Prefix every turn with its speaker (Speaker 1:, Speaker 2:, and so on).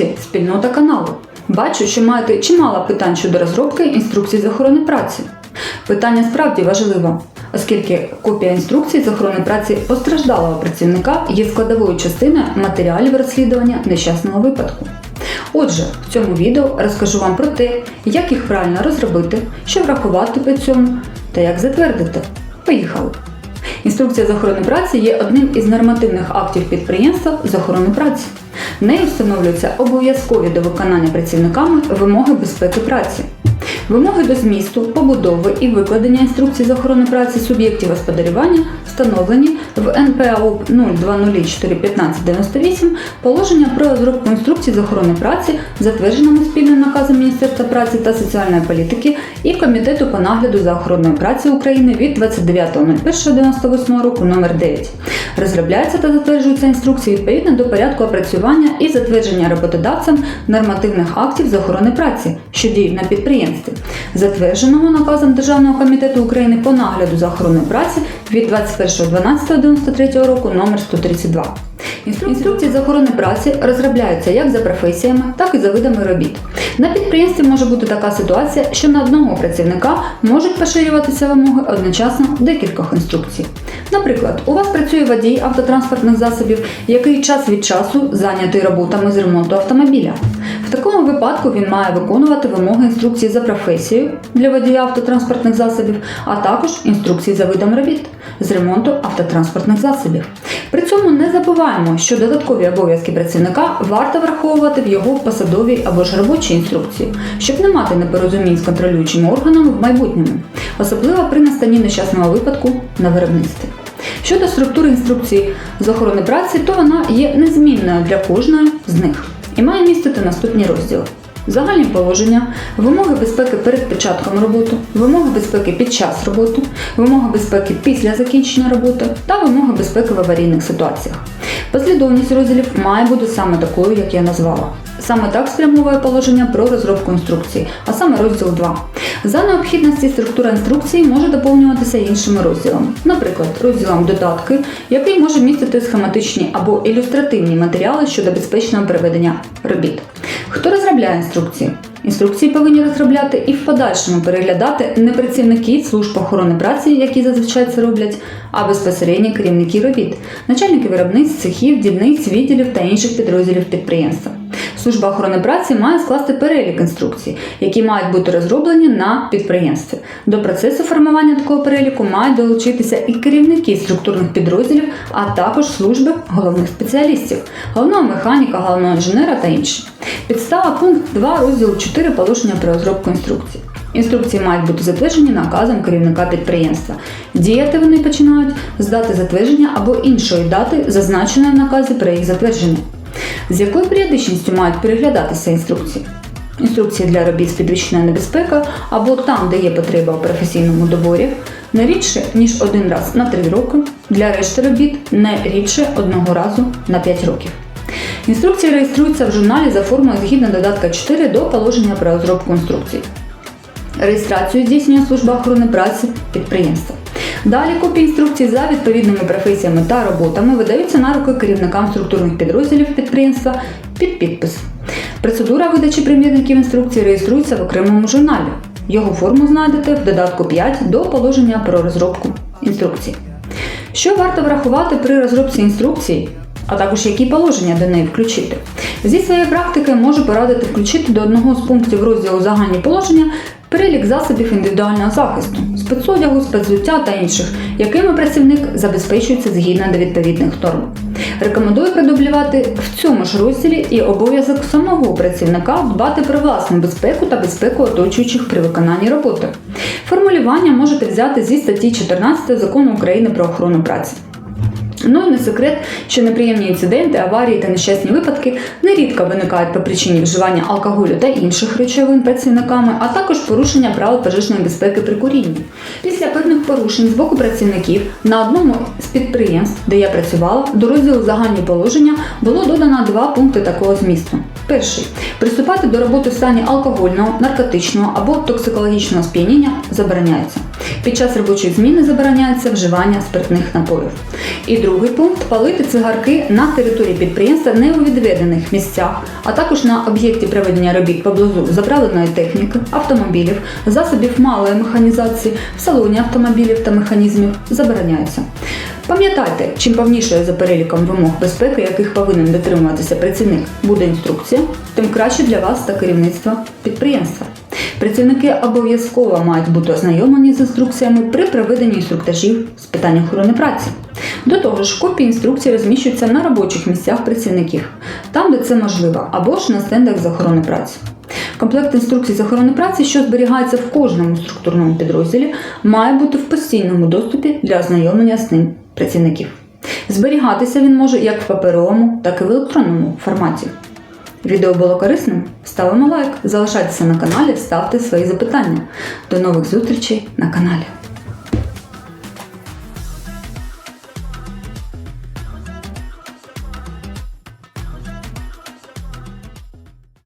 Speaker 1: Друзі, спільнота каналу. Бачу, що маєте чимало питань щодо розробки інструкцій з охорони праці. Питання справді важливе, оскільки копія інструкцій з охорони праці постраждалого працівника є складовою частиною матеріалів розслідування нещасного випадку. Отже, в цьому відео розкажу вам про те, як їх правильно розробити, що врахувати при цьому та як затвердити. Поїхали! Інструкція з охорони праці є одним із нормативних актів підприємства з охорони праці. Нею встановлюються обов'язкові до виконання працівниками вимоги безпеки праці. Вимоги до змісту, побудови і викладення інструкцій з охорони праці суб'єктів господарювання встановлені в НПАОП 020141598 положення про розробку інструкцій з охорони праці, затвердженому спільним наказом Міністерства праці та соціальної політики і Комітету по нагляду за охороною праці України від 29.01.98 року номер 9 Розробляються та затверджуються інструкції відповідно до порядку опрацювання і затвердження роботодавцем нормативних актів з охорони праці, що діють на підприємстві, затвердженого наказом Державного комітету України по нагляду за охороною праці від 21.12.93 року номер 132. Інструкції з охорони праці розробляються як за професіями, так і за видами робіт. На підприємстві може бути така ситуація, що на одного працівника можуть поширюватися вимоги одночасно декількох інструкцій. Наприклад, у вас працює водій автотранспортних засобів, який час від часу зайнятий роботами з ремонту автомобіля. В такому випадку він має виконувати вимоги інструкції за професією для водія автотранспортних засобів, а також інструкції за видом робіт з ремонту автотранспортних засобів. При цьому не забуваємо, що додаткові обов'язки працівника варто враховувати в його посадовій або ж робочій інструкції, щоб не мати непорозумінь з контролюючими органами в майбутньому, особливо при настанні нещасного випадку на виробництві. Щодо структури інструкції з охорони праці, то вона є незмінною для кожної з них і має містити наступні розділи. Загальні положення, вимоги безпеки перед початком роботи, вимоги безпеки під час роботи, вимоги безпеки після закінчення роботи та вимоги безпеки в аварійних ситуаціях. Послідовність розділів має бути саме такою, як я назвала. Саме так спрямовує положення про розробку інструкції, а саме розділ 2. За необхідності структура інструкції може доповнюватися іншими розділами, наприклад, розділом додатки, який може містити схематичні або ілюстративні матеріали щодо безпечного проведення робіт. Хто розробляє інструкції? Інструкції повинні розробляти і в подальшому переглядати не працівники служб охорони праці, які зазвичай це роблять, а безпосередньо керівники робіт, начальники виробництв, цехів, дільниць, відділів та інших підрозділів підприємства. Служба охорони праці має скласти перелік інструкцій, які мають бути розроблені на підприємстві. До процесу формування такого переліку мають долучитися і керівники структурних підрозділів, а також служби головних спеціалістів, головного механіка, головного інженера та інші. Підстава пункт 2 розділу 4 положення про розробку інструкцій. Інструкції мають бути затверджені наказом керівника підприємства. Діяти вони починають з дати затвердження або іншої дати, зазначеної в наказі про їх затвердження. З якою періодичністю мають переглядатися інструкції? Інструкції для робіт з підвищеною небезпекою або там, де є потреба у професійному доборі, не рідше, ніж один раз на 3 роки, для решти робіт не рідше одного разу на 5 років. Інструкції реєструються в журналі за формою згідно додатка 4 до положення про розробку інструкцій. Реєстрацію здійснює служба охорони праці підприємства. Далі копії інструкцій за відповідними професіями та роботами видаються на руки керівникам структурних підрозділів підприємства під підпис. Процедура видачі примірників інструкцій реєструється в окремому журналі. Його форму знайдете в додатку 5 до положення про розробку інструкцій. Що варто врахувати при розробці інструкції, а також які положення до неї включити? Зі своєї практики можу порадити включити до одного з пунктів розділу загальні положення перелік засобів індивідуального захисту, спецодягу, спецвзуття та інших, якими працівник забезпечується згідно до відповідних норм. Рекомендую продублювати в цьому ж розділі і обов'язок самого працівника дбати про власну безпеку та безпеку оточуючих при виконанні роботи. Формулювання можете взяти зі статті 14 закону України про охорону праці. Ну і не секрет, що неприємні інциденти, аварії та нещасні випадки нерідко виникають по причині вживання алкоголю та інших речовин працівниками, а також порушення правил пожежної безпеки при курінні. Після певних порушень з боку працівників на одному з підприємств, де я працювала, до розділу загальні положення було додано два пункти такого змісту. Перший приступати до роботи в стані алкогольного, наркотичного або токсикологічного сп'яніння забороняється. Під час робочої зміни забороняється вживання спиртних напоїв. І другий пункт палити цигарки на території підприємства не у відведених місцях, а також на об'єкті проведення робіт поблизу забраленої техніки, автомобілів, засобів малої механізації, в салоні автомобілів та механізмів забороняється. Пам'ятайте, чим повнішою за переліком вимог безпеки, яких повинен дотримуватися працівник, буде інструкція, тим краще для вас та керівництва підприємства. Працівники обов'язково мають бути ознайомлені з інструкціями при проведенні інструктажів з питань охорони праці. До того ж, копії інструкцій розміщуються на робочих місцях працівників, там, де це можливо, або ж на стендах з охорони праці. Комплект інструкцій з охорони праці, що зберігається в кожному структурному підрозділі, має бути в постійному доступі для ознайомлення з ним працівників. Зберігатися він може як в паперовому, так і в електронному форматі. Відео було корисним? Ставимо лайк, залишайтеся на каналі, ставте свої запитання. До нових зустрічей на каналі.